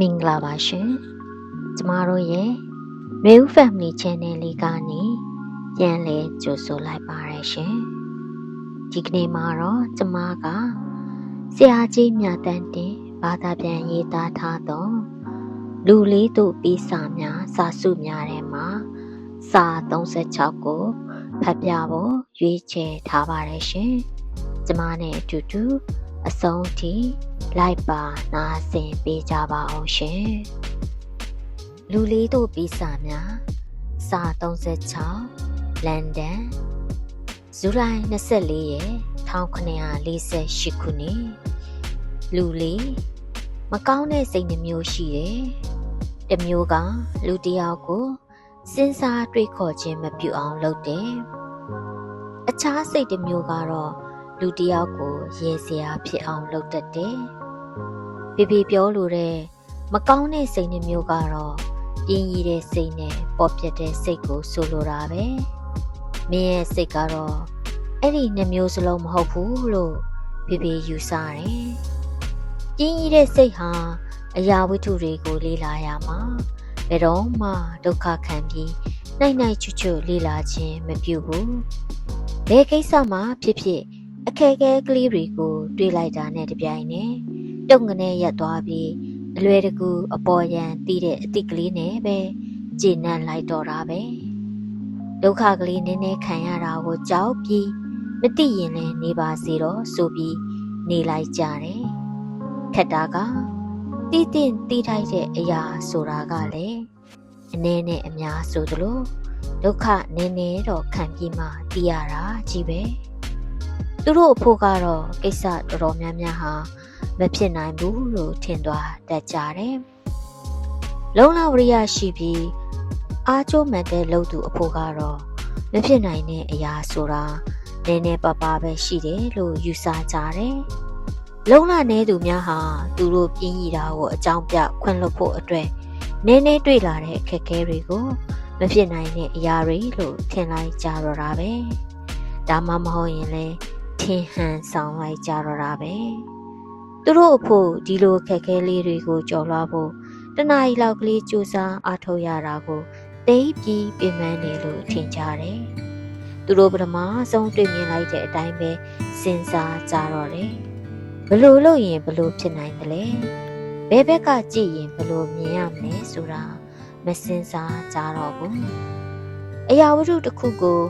မင်္ဂလာပါရှင်ကျမတို့ရဲ့ Real Family Channel လေးကနေပြန်လည်ကြိုဆိုလိုက်ပါရရှင်ဒီကနေ့မှာတော့ကျမကဆရာကြီးမြတ်တန်းတင်ဘာသာပြန်ရေးသားထားသောလူလေးတို့ပြီးစာများစာစုများထဲမှာစာ36ကိုဖတ်ပြဖို့ရွေးချယ်ထားပါတယ်ရှင်ကျမနဲ့အတူတူ အဆုံးထိလိုက်ပါနားဆင်ပေးကြပါအောင်ရှင်လူလေးတို့ပြီးစာများစာ36လန်ဒန်ဇူလိုင်24ရက်1948ခုနှစ်လူလေးမကောင်းတဲ့စိတ်နှမျိုးရှိတယ်တစ်မျိုးကလူတစ်ယောက်ကိုစဉ်းစားတွေးခေါ်ခြင်းမပြုအောင်လုပ်တယ်အခြားစိတ်တစ်မျိုးကတော့ လူတစ်ယောက်ကိုရေစရာဖြစ်အောင်လုပ်တတ်တယ်။ဖေဖေပြောလိုတဲ့မကောင်းတဲ့စိတ်နှမျိုးကတော့ပြင်းရည်တဲ့စိတ်နဲ့ပေါ်ပြတဲ့စိတ်ကိုဆိုလိုတာပဲ။မင်းရဲ့စိတ်ကတော့အဲ့ဒီနှမျိုးစလုံးမဟုတ်ဘူးလို့ဖေဖေယူဆတယ်။ပြင်းရည်တဲ့စိတ်ဟာအရာဝတ္ထုတွေကိုလေ့လာရမှာဘယ်တော့မှဒုက္ခခံပြီးနိုင်နိုင်ချွတ်ချွတ်လေ့လာခြင်းမပြုဘူး။ဘယ်ကိစ္စမှဖြစ်ဖြစ် အခက်အခဲကလေးတွေကိုတွေးလိုက်တာနဲ့တပြိုင်နက်တုံငနဲ့ရက်သွားပြီးအလွယ်တကူအပေါ်ယံတီးတဲ့အတိကလေးနဲ့ပဲကျေနပ်လိုက်တော့တာပဲဒုက္ခကလေးနည်းနည်းခံရတာကိုကြောက်ပြီးမသိရင်လည်းနေပါစေတော့ဆိုပြီးနေလိုက်ကြတယ်ခက်တာကတီးတင်တီးထိုက်တဲ့အရာဆိုတာကလည်းအနည်းနဲ့အများဆိုသလိုဒုက္ခနည်းနည်းတော့ခံပြီးမှသိရတာကြီးပဲ သူတို့အဖို့ကတော့ကိစ္စတော်တော်များများဟာမဖြစ်နိုင်ဘူးလို့ထင်သွားတတ်ကြတယ်။လုံလဝရိယရှိပြီးအားကျိုးမှန်တဲ့လုပ်သူအဖို့ကတော့မဖြစ်နိုင်တဲ့အရာဆိုတာနည်းနည်းပါးပါးပဲရှိတယ်လို့ယူဆကြတယ်။လုံလနေသူများဟာသူတို့ပြင်းရတာကိုအကြောင်းပြခွင့်လွှတ်ဖို့အတွက်နည်းနည်းတွေ့လာတဲ့အခက်အခဲတွေကိုမဖြစ်နိုင်တဲ့အရာတွေလို့ထင်လိုက်ကြတော့တာပဲ။ဒါမှမဟုတ်ရင်လည်း ထင်ဟန်ဆောင်လိုက်ကြတော့တာပဲသူတို့အဖို့ဒီလိုခက်ခဲလေးတွေကိုကြော်လွှားဖို့တနားရီလောက်ကလေးစူးစမ်းအားထုတ်ရတာကိုသိပြီးပြင်ပန်းနေလို့ထင်ကြတယ်သူတို့ပထမဆုံးတွေ့မြင်လိုက်တဲ့အတိုင်းပဲစဉ်းစားကြတော့တယ်ဘလို့လို့ရင်ဘလို့ဖြစ်နိုင်တယ်လဲဘယ်ဘက်ကကြည့်ရင်ဘလို့မြင်ရမလဲဆိုတာမစဉ်းစားကြတော့ဘူးအရာဝတ္ထုတစ်ခုကို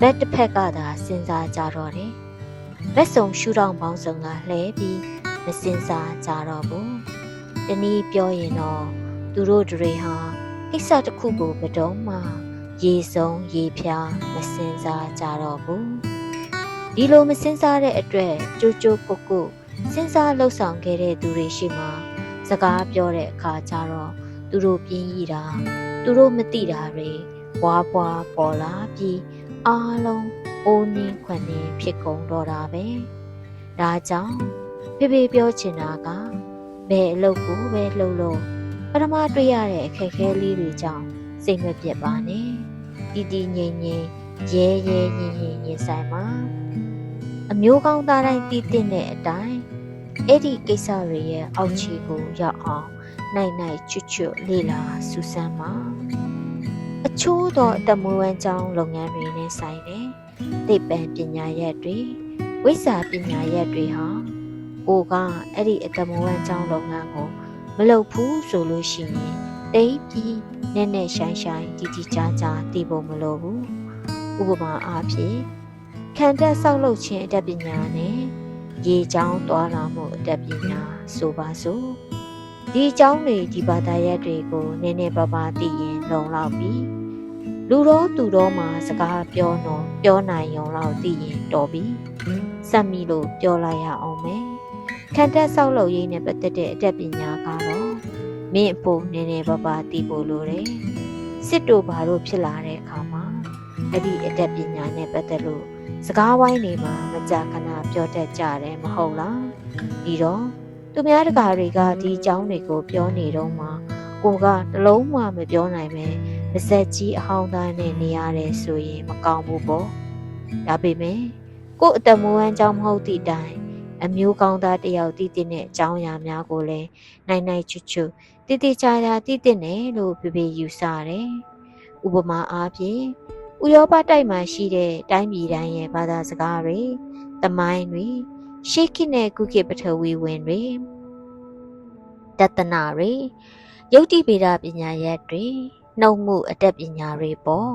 ဘက်တစ်ဖက်ကသာစဉ်းစားကြတော့တယ် လက်စုံရှူထောင်ပေါင်းစုံကလှဲပြီးမစင်စားကြတော့ဘူး။တနည်းပြောရင်တော့သူတို့တွေဟာကိစ္စတစ်ခုကိုဘယ်တော့မှရေဆုံးရေဖြားမစင်စားကြတော့ဘူး။ဒီလိုမစင်စားတဲ့အတွက်ကြိုးကြိုးကုတ်ကုတ်စဉ်းစားလှုပ်ဆောင်ခဲ့တဲ့သူတွေရှိမှစကားပြောတဲ့အခါကျတော့သူတို့ပြင်းရတာသူတို့မသိတာတွေဘွားဘွားပေါ်လာပြီးအားလုံး အိုးနှင်းခွန်နှင်းဖြစ်ကုန်တော့တာပဲဒါကြောင့်ဖေဖေပြောချင်တာကဘယ်အလုပ်ကိုပဲလှုပ်လို့ပထမတွေ့ရတဲ့အခက်အခဲလေးတွေကြောင့်စိတ်မပြတ်ပါနဲ့တည်တည်ငြိမ်ငြိမ်ရဲရဲရင်ရင်ရင်ဆိုင်ပါအမျိုးကောင်းသားတိုင်းတည်တင်တဲ့အတိုင်းအဲ့ဒီကိစ္စတွေရဲ့အောက်ခြေကိုရောက်အောင်နိုင်နိုင်ချွတ်ချွတ်လေ့လာစူးစမ်းပါအချို့သောအတမွေးဝမ်းကြောင်းလုပ်ငန်းတွေနဲ့ဆိုင်တယ် သိပ္ပံပညာရပ်တွေဝိဇ္ဇာပညာရပ်တွေဟာကိုကအဲ့ဒီအတမဝမ်းကျောင်းလုပ်ငန်းကိုမလုပ်ဘူးဆိုလို့ရှိရင်တိတ်ပြီးနက်နက်ရှိုင်းရှိုင်းတီတီကြကြတည်ဖို့မလိုဘူးဥပမာအားဖြင့်ခံတက်ဆောက်လုပ်ခြင်းအတတ်ပညာနဲ့ရေချောင်းသွားလာမှုအတတ်ပညာဆိုပါစို့ဒီအကြောင်းတွေဒီဘာသာရပ်တွေကိုနည်းနည်းပါးပါးသိရင်လုံလောက်ပြီ လူတော်သူတော်မှာစကားပြောတော့ပြောနိုင်ရုံလောက်သိရင်တော်ပြီစက်မီလို့ပြောလိုက်ရအောင်မယ်ခံတက်ဆောက်လုပ်ရေးနဲ့ပတ်သက်တဲ့အတတ်ပညာကတော့မင်းအဖို့နည်းနည်းပါးပါးသိဖို့လိုတယ်စစ်တို့ဘာလို့ဖြစ်လာတဲ့အခါမှာအဲ့ဒီအတတ်ပညာနဲ့ပတ်သက်လို့စကားဝိုင်းတွေမှာမကြာခဏပြောတတ်ကြတယ်မဟုတ်လားဒီတော့သူများတကာတွေကဒီအကြောင်းတွေကိုပြောနေတော့မှကိုကတလုံးမှမပြောနိုင်ပဲ ပါဇက်ကြီးအဟောင်းသားနဲ့နေရတယ်ဆိုရင်မကောင်းဘူးပေါ့ဒါပေမဲ့ကို့အတမွေးအကြောင်းမဟုတ်သည့်တိုင်အမျိုးကောင်းသားတယောက်တည်တည်တဲ့အကြောင်းအရာများကိုလည်းနိုင်နိုင်ချွတ်ချွတ်တည်တည်ချာချာတည်တည်နေလို့ဖေဖေယူဆတယ်။ဥပမာအားဖြင့်ဥရောပတိုက်မှာရှိတဲ့တိုင်းပြည်တိုင်းရဲ့ဘာသာစကားတွေတမိုင်းတွေရှေးခေတ်နဲ့ကုခေတ်ပထဝီဝင်တွေတတနာတွေယုတ်တိဗေဒပညာရပ်တွေ နှုတ်မှုအတတ်ပညာတွေပေါ့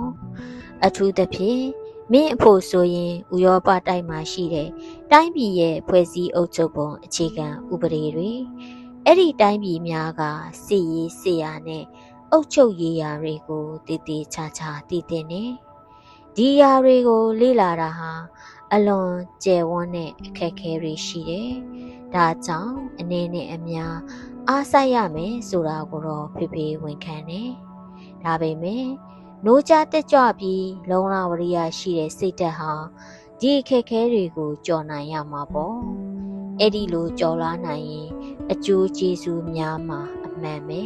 အထူးသဖြင့်မင်းအဖို့ဆိုရင်ဥရောပတိုက်မှာရှိတဲ့တိုင်းပြည်ရဲ့ဖွဲ့စည်းအုပ်ချုပ်ပုံအခြေခံဥပဒေတွေအဲ့ဒီတိုင်းပြည်များကစစ်ရေးစစ်ရာနဲ့အုပ်ချုပ်ရေးရာတွေကိုတည်တည်ချာချာတည်တည်နေဒီရာတွေကို လေ့လာတာဟာအလွန်ကျယ်ဝန်းတဲ့အခက်အခဲတွေရှိတယ်။ဒါကြောင့်အနေနဲ့အများအားစိုက်ရမယ်ဆိုတာကိုတော့ဖေဖေဝန်ခံတယ်။ ဒါပေမဲ့နိုးကြတက်ကြွပြီးလုံလဝရိယရှိတဲ့စိတ်ဓာတ်ဟာဒီအခက်အခဲတွေကိုကျော်နိုင်ရမှာပေါ့။အဲ့ဒီလိုကျော်လာနိုင်ရင်အကျိုးကျေးဇူးများမှာအမှန်ပဲ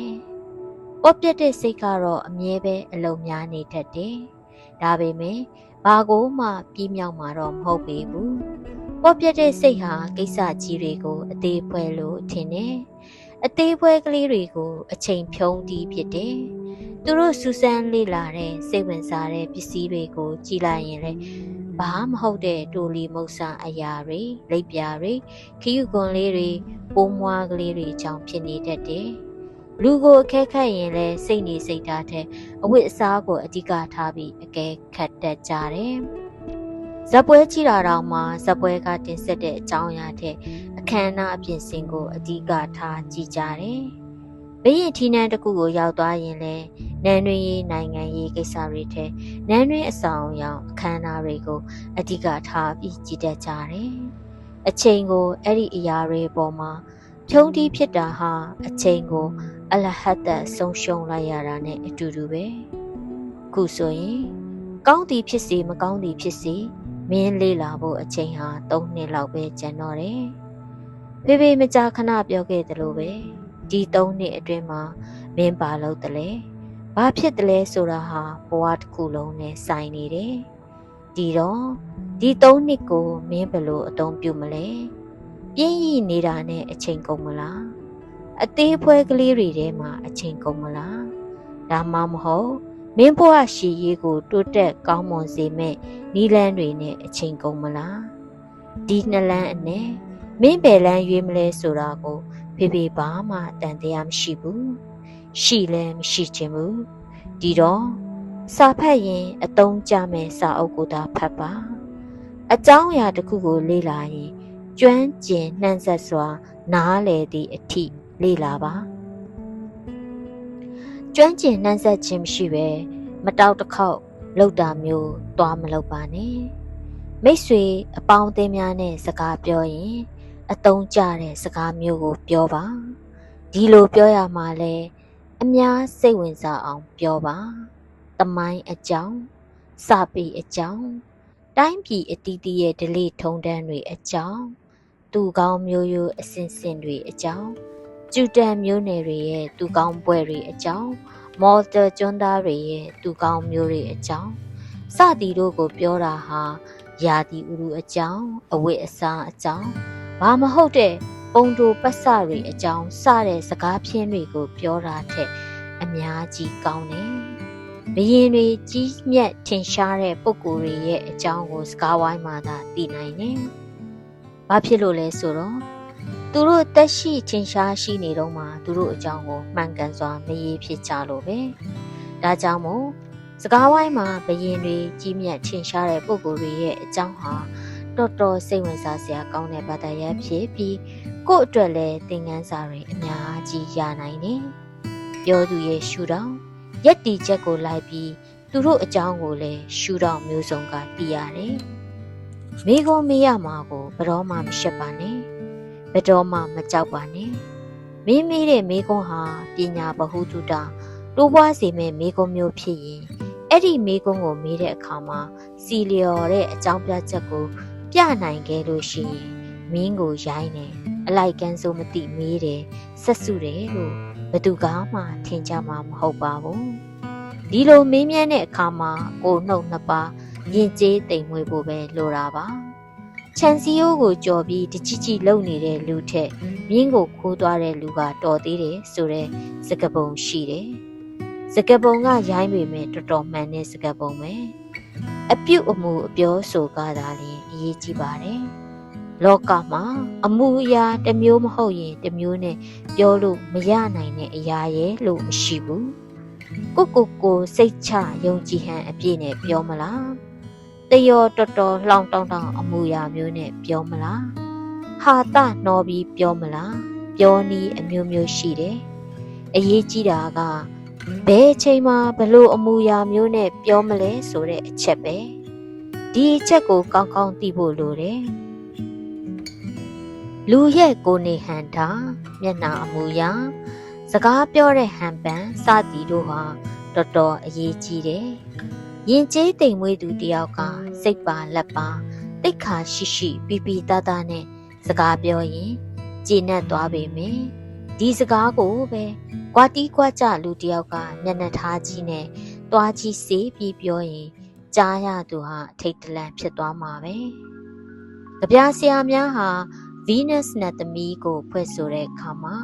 ။ပေါ့ပြတ်တဲ့စိတ်ကတော့အမြဲပဲအလုံးများနေတတ်တယ်။ဒါပေမဲ့ဘာကိုမှပြီးမြောက်မှာတော့မဟုတ်ပေဘူး။ပေါ့ပြတ်တဲ့စိတ်ဟာကိစ္စကြီးတွေကိုအသေးဖွဲလို့ထင်တယ်။အသေးဖွဲကလေးတွေကိုအချိန်ဖြုံးတီးဖြစ်တယ်။ သူတို့စူးစမ်းလေ့လာတဲ့စိတ်ဝင်စားတဲ့ပစ္စည်းတွေကိုကြည့်လိုက်ရင်လည်းဘာမဟုတ်တဲ့တူလီမုတ်ဆာအရာတွေလိပ်ပြာတွေခယူကွန်လေးတွေပိုးမွားကလေးတွေအကြောင်းဖြစ်နေတတ်တယ်။လူကိုအခက်ခတ်ရင်လည်းစိတ်နေစိတ်ဓာတ်တဲ့အဝတ်အစားကိုအဓိကထားပြီးအကဲခတ်တတ်ကြတယ်။ဇက်ပွဲကြည့်တာတော့မှဇက်ပွဲကတင်ဆက်တဲ့အကြောင်းအရာတဲ့အခမ်းအနားအပြင်စင်ကိုအဓိကထားကြည့်ကြတယ်။ ဘရင်ထီနန်းတစ်ခုကိုရောက်သွားရင်လည်းနန်းတွင်ရေးနိုင်ငံရေးကိစ္စတွေထဲနန်းတွင်အဆောင်အယောင်အခမ်းအနားတွေကိုအဓိကထားပြီးကြည့်တတ်ကြတယ်။အချိန်ကိုအဲ့ဒီအရာတွေပေါ်မှာဖြုံးတီးဖြစ်တာဟာအချိန်ကိုအလဟတ်တဆုံးရှုံးလိုက်ရတာနဲ့အတူတူပဲခုဆိုရင်ကောင်းသည်ဖြစ်စေမကောင်းသည်ဖြစ်စေမင်းလေးလာဖို့အချိန်ဟာ၃နှစ်လောက်ပဲကျန်တော့တယ်ဖေဖေမကြာခဏပြောခဲ့သလိုပဲ ဒီ၃နှစ်အတွင်းမှာမင်းပါလို့တလဲဘာဖြစ်တလဲဆိုတာဟာဘဝတစ်ခုလုံးနဲ့ဆိုင်နေတယ်ဒီတော့ဒီ၃နှစ်ကိုမင်းဘယ်လိုအသုံးပြုမလဲပြင်းရည်နေတာနဲ့အချိန်ကုန်မလားအသေးဖွဲကလေးတွေထဲမှာအချိန်ကုန်မလားဒါမှမဟုတ်မင်းဘဝရှည်ရေးကိုတိုးတက်ကောင်းမွန်စေမဲ့နီးလန်းတွေနဲ့အချိန်ကုန်မလားဒီနှလန်းအနဲ့မင်းဘယ်လန်းရွေးမလဲဆိုတာကို ဖေဖေဘာမှတန်တရားမရှိဘူးရှိလည်းမရှိချင်ဘူးဒီတော့စာဖတ်ရင်အသုံးကျမဲ့စာအုပ်ကိုသာဖတ်ပါအကြောင်းအရာတစ်ခုကိုလေ့လာရင်ကျွမ်းကျင်နှံ့ဆက်စွာ နားလေသည့်အထိလေ့လာပါကျွမ်းကျင်နှံ့ဆက်ခြင်းမရှိပဲမတောက်တစ်ခေါက်လောက်တာမျိုးသွားမလုပ်ပါနဲ့မိတ်ဆွေအပေါင်းအသင်းများနဲ့စကားပြောရင် အတုံးကြတဲ့စကားမျိုးကို ပြောပါဒီလိုပြောရမှာလဲအများစိတ်ဝင်စားအောင်ပြောပါတမိုင်းအကြောင်းစာပေအကြောင်းတိုင်းပြည်အတီးတီးရဲ့ဒလိထုံတန်းတွေအကြောင်းသူကောင်းမျိုးရိုးအစင်စင်တွေအကြောင်းကျူတန်မျိုးနယ်တွေရဲ့သူကောင်းပွဲတွေအကြောင်းမော်တာကျွန်းသားတွေရဲ့သူကောင်းမျိုးတွေအကြောင်းစသည်တို့ကိုပြောတာဟာယာတီဥရုအကြောင်းအဝတ်အစားအကြောင်း ဘာမဟုတ်တဲ့ပုံတူပတ်စတွေအကြောင်းစတဲ့စကားဖြင်းတွေကိုပြောတာထက်အများကြီးကောင်းတယ်။ဘရင်တွေကြီးမြတ်ထင်ရှားတဲ့ပုဂ္ဂိုလ်တွေရဲ့အကြောင်းကိုစကားဝိုင်းမှာသာသိနိုင်တယ်။ဘာဖြစ်လို့လဲဆိုတော့သူတို့တက်ရှိထင်ရှားရှိနေတော့မှသူတို့အကြောင်းကိုမှန်ကန်စွာမရေးဖြစ်ကြလို့ပဲ။ဒါကြောင့်မို့စကားဝိုင်းမှာဘရင်တွေကြီးမြတ်ထင်ရှားတဲ့ပုဂ္ဂိုလ်တွေရဲ့အကြောင်းဟာ တော်တော်စိတ်ဝင်စားစရာကောင်းတဲ့ဘာသာရပ်ဖြစ်ပြီးကို့အတွက်လည်းသင်ခန်းစာတွေအများကြီးရနိုင်တယ်။ပြောသူရဲ့ရှူတောင်ရက်တီချက်ကိုလိုက်ပြီးသူတို့အကြောင်းကိုလည်းရှူတောင်မျိုးစုံကသိရတယ်။မိကုံမေးရမှာကိုဘယ်တော့မှမရှက်ပါနဲ့။ဘယ်တော့မှမကြောက်ပါနဲ့။မင်းမေးတဲ့မိကုံဟာပညာဗဟုသုတတိုးပွားစေမဲ့မိကုံမျိုးဖြစ်ရင်အဲ့ဒီမိကုံကိုမေးတဲ့အခါမှာစီလျော်တဲ့အကြောင်းပြချက်ကို ပြနိုင်ခဲ့လို့ရှိရင်မင်းကိုရိုင်းတယ်အလိုက်ကန်းစိုးမသိမေးတယ်ဆက်စုတယ်လို့ဘသူကမှထင်ကြမှာမဟုတ်ပါဘူးဒီလိုမေးမြန်းတဲ့အခါမှာကိုနှုတ်နှစ်ပါးယဉ်ကျေးတိမ်မွေးဖို့ပဲလိုတာပါခြံစည်းရိုးကိုကြော်ပြီးတချိချိလုံနေတဲ့လူထက်မြင်းကိုခိုးသွားတဲ့လူကတော်သေးတယ်ဆိုတဲ့စကားပုံရှိတယ်။စကားပုံကရိုင်းပေမဲ့တော်တော်မှန်တဲ့စကားပုံပဲ။ အပြုတ်အမူအပြောဆိုကားသာလျှင်အရေးကြီးပါတယ်။လောကမှာအမှုအရာတစ်မျိုးမဟုတ်ရင်တစ်မျိုးနဲ့ပြောလို့မရနိုင်တဲ့အရာရဲ့လို့မရှိဘူး။ကိုကိုကိုစိတ်ချယုံကြည်ဟန်အပြည့်နဲ့ပြောမလား။တယောတော်တော်လှောင်တောင်းတောင်းအမူအရာမျိုးနဲ့ပြောမလားဟာတနှောပြီးပြောမလားပြောနည်းအမျိုးမျိုးရှိတယ်အရေးကြီးတာက ဘယ်အချိန်မှာဘလို့အမူအရာမျိုးနဲ့ပြောမလဲဆိုတဲ့အချက်ပဲဒီအချက်ကိုကောင်းကောင်းသိဖို့လိုတယ်လူရဲ့ကိုနေဟန်တာမျက်နာအမူအရာစကားပြောတဲ့ဟန်ပန်စသည်တို့ဟာတော်တော်အရေးကြီးတယ်ရင်ကျေးတိမ်မွေးသူတယောက်ကစိတ်ပါလက်ပါတိတ်ခါရှိရှိပီပီသားသားနဲ့စကားပြောရင်ကြည်နက်သွားပေမယ် ဒီစကားကိုပဲကွာတီးကွာကြလူတယောက်ကမျက်နှာထားကြီးနဲ့တွားကြီးစေးပြီးပြောရင်ကြားရသူဟာအထိတ်တလန့်ဖြစ်သွားမှာပဲကြပြဆရာများဟာ Venus နဲ့သမီးကို ဖွဲ့ဆိုတဲ့အခါမှာ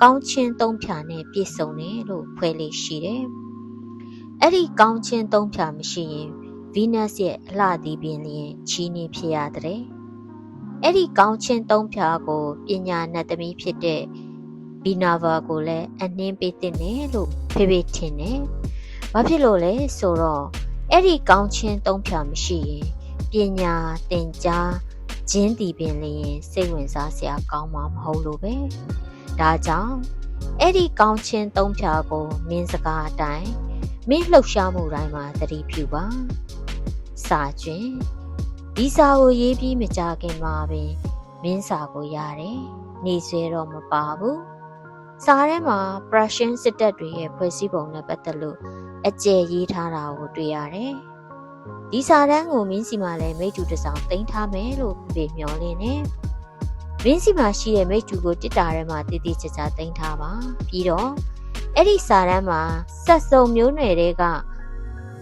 ကောင်းချင်းသုံးဖြာနဲ့ပြည့်စုံတယ်လို့ဖွဲ့လေးရှိတယ်။အဲ့ဒီကောင်းချင်းသုံးဖြာမရှိရင်ဗီးနပ်စ်ရဲ့အလှသည်ပင်လျင်ချီးနှီးဖြစ်ရတဲ့အဲ့ဒီကောင်းချင်းသုံးဖြာကိုပညာနဲ့သမီးဖြစ်တဲ့ ဘီနာဗာကိုလည်းအနှင်းပေးတဲ့နဲ့လို့ဖေဖေထင်တယ်။ဘာဖြစ်လို့လဲဆိုတော့အဲ့ဒီကောင်းချင်းသုံးဖြာမရှိရင်ပညာသင်ကြားခြင်းတည်ပင်လျင်စိတ်ဝင်စားစရာကောင်းမှာမဟုတ်လို့ပဲ။ဒါကြောင့်အဲ့ဒီကောင်းချင်းသုံးဖြာကိုမင်းစကားအတိုင်းမင်းလှုပ်ရှားမှုတိုင်းမှာသတိပြုပါစာကျွင်ဒီစာကိုရေးပြီးမကြခင်မှာပင်မင်းစာကိုရတယ်နေဆွဲတော့မပါဘူး စာထဲမှာ Prussian စစ်တပ်တွေရဲ့ဖွဲ့စည်းပုံနဲ့ပတ်သက်လို့အကျယ်ရေးထားတာကိုတွေ့ရတယ်ဒီစာတန်းကိုမင်းစီမှာလည်းမိတ္တူတစ်စောင်တင်ထားမယ်လို့ပြေမျောလင်းနေမင်းစီမှာရှိတဲ့မိတ္တူကိုတစ်တာထဲမှာတည်တည်ချာချာတင်ထားပါပြီးတော့အဲ့ဒီစာတမ်းမှာဆက်စုံမျိုးနွယ်တွေက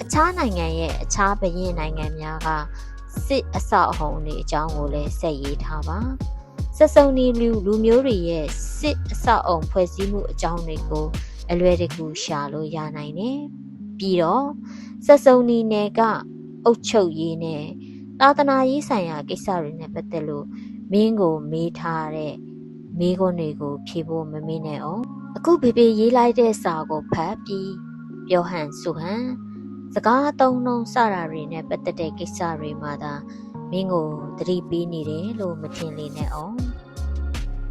အခြားနိုင်ငံရဲ့အခြားဘရင်နိုင်ငံများကစစ်အဆောက်အုံတွေအကြောင်းကိုလည်းဆက်ရေးထားပါ ဆက်စုံဒီလူလူမျိုးတွေရဲ့စစ်အဆောက်အုံဖွဲ့စည်းမှုအကြောင်းတွေကိုအလွယ်တကူရှာလို့ရနိုင်တယ်ပြီးတော့ဆက်စုံဒီနယ်ကအုတ်ချုပ်ရေးနဲ့သာသနာရေးဆိုင်ရာကိစ္စတွေနဲ့ပတ်သက်လို့မင်းကိုမေးထားတဲ့မိခွန်းတွေကို ဖြေဖို့မမေ့နဲ့အောင်အခုဘေဘေရေးလိုက်တဲ့စာကိုဖတ်ပြီးပြောဟန်ဆိုဟန်စကားသုံးလုံးစတာတွေနဲ့ပတ်သက်တဲ့ကိစ္စတွေမှာသာမင်းကိုသတိပေးနေတယ်လို့မထင်လေနဲ့အောင်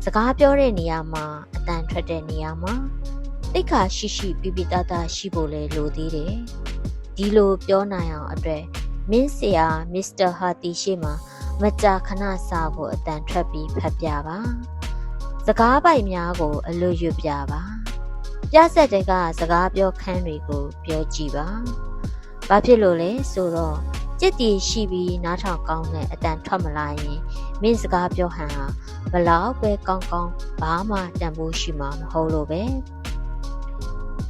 စကားပြောတဲ့နေရာမှာအတန်ထွက်တဲ့နေရာမှာတိတ်ခါရှိရှိပြပြတသားရှိဖို့လေလိုသေးတယ်ဒီလိုပြောနိုင်အောင်အတွက်မင်းဆရာမစ္စတာဟာတီရှိမှမကြာခဏစာကိုအတန်ထွက်ပြီးဖတ်ပြပါစကားပိုက်များကို အလွတ်ရွတ်ပြပါပြဆက်တဲ့ကစကားပြောခန်းတွေကို ပြောကြည့်ပါဘာဖြစ်လို့လဲဆိုတော့จิตတည်ရှိပြီးနားထောင်ကောင်းတဲ့အတန်ထွက်မလာရင် မင်းစကားပြောဟန်ဟာဘလောက်ပဲကောင်းကောင်းဘာမှတန်ဖိုးရှိမှာမဟုတ်လို့ပဲ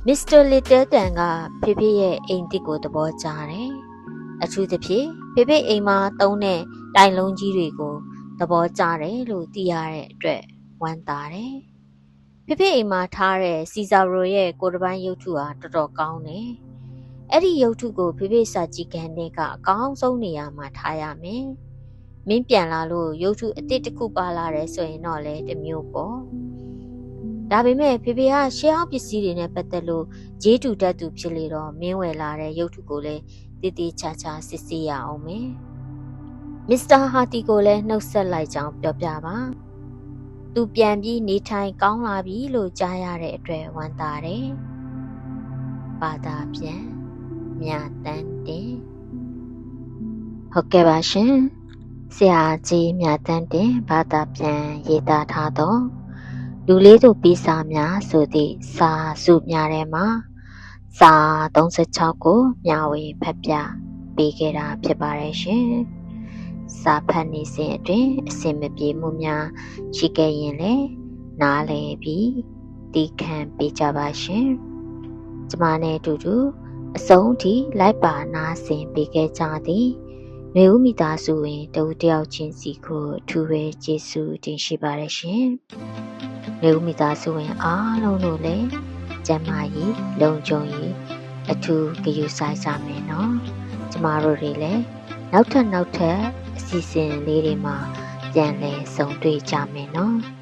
မစ္စတာလီတဲတန်ကဖေဖေရဲ့အိမ်တစ်ကိုသဘောကျတယ်အထူးသဖြင့်ဖေဖေအိမ်မှာတုံးတဲ့တိုင်လုံးကြီးတွေကိုသဘောကျတယ်လို့သိရတဲ့အတွက်ဝမ်းသာတယ်။ဖေဖေအိမ်မှာထားတဲ့စီဇာရိုရဲ့ကိုတပန်းရုပ်ထုဟာတော်တော်ကောင်းတယ်။အဲ့ဒီရုပ်ထုကိုဖေဖေစာကြည့်ကန်တဲ့ကအကောင်းဆုံးနေရာမှာထားရမယ်။ မင်းပြန်လာလို့ရုပ်ထုအစ်စ်တစ်ခုပါလာတယ်ဆိုရင်တော့လေတမျိုးပေါ့။ဒါပေမဲ့ဖေဖေကရှေးအောင်ပစ္စည်းတွေနဲ့ပတ်သက်လို့ဂျေးတူတက်သူဖြစ်လေတော့မင်းဝယ်လာတဲ့ရုပ်ထုကိုလည်းတည်တည်ချာချာစစ်ဆေးရအောင်မယ်။မစ္စတာဟာတီကိုလည်းနှုတ်ဆက်လိုက်ကြောင်းပြောပြပါ။သူပြန်ပြီးနေထိုင်ကောင်းလာပြီလို့ကြားရတဲ့အတွက်ဝမ်းသာတယ်။ဘာသာပြန်မြတ်တန်တင်ဟုတ်ကဲ့ပါရှင်။ ဆရာကြီးမြတ်တန်တင်ဘာသာပြန်ရေးသားထားတော့လူလေးတို့ပြီးစာများဆိုသည့်စာစုများထဲမှာစာ36ကိုမျှဝေဖတ်ပြပေးခဲ့တာဖြစ်ပါတယ်ရှင်။စာဖတ်နေစဉ်အတွင်းအစင်မပြေမှုများရှိခဲ့ရင်လည်းနားလည်ပြီးတီးခံပေးကြပါရှင်။ကျမနဲ့အတူတူအဆုံးထိလိုက်ပါနားဆင်ပေးခဲ့ကြသည် မေဦးမိသားစုဝင်တဦးတယောက်ချင်းစီကိုအထူးပဲကျေးဇူးတင်ရှိပါတယ်ရှင်။မေဦးမိသားစုဝင်အားလုံးတို့လည်းကျမ်းမာရေးလုံခြုံရေးအထူးဂရုစိုက်ကြမယ်နော်။ကျမတို့တွေလည်းနောက်ထပ်နောက်ထပ်အစီအစဉ်လေးတွေမှာပြန်လည်ဆုံတွေ့ကြမယ်နော်။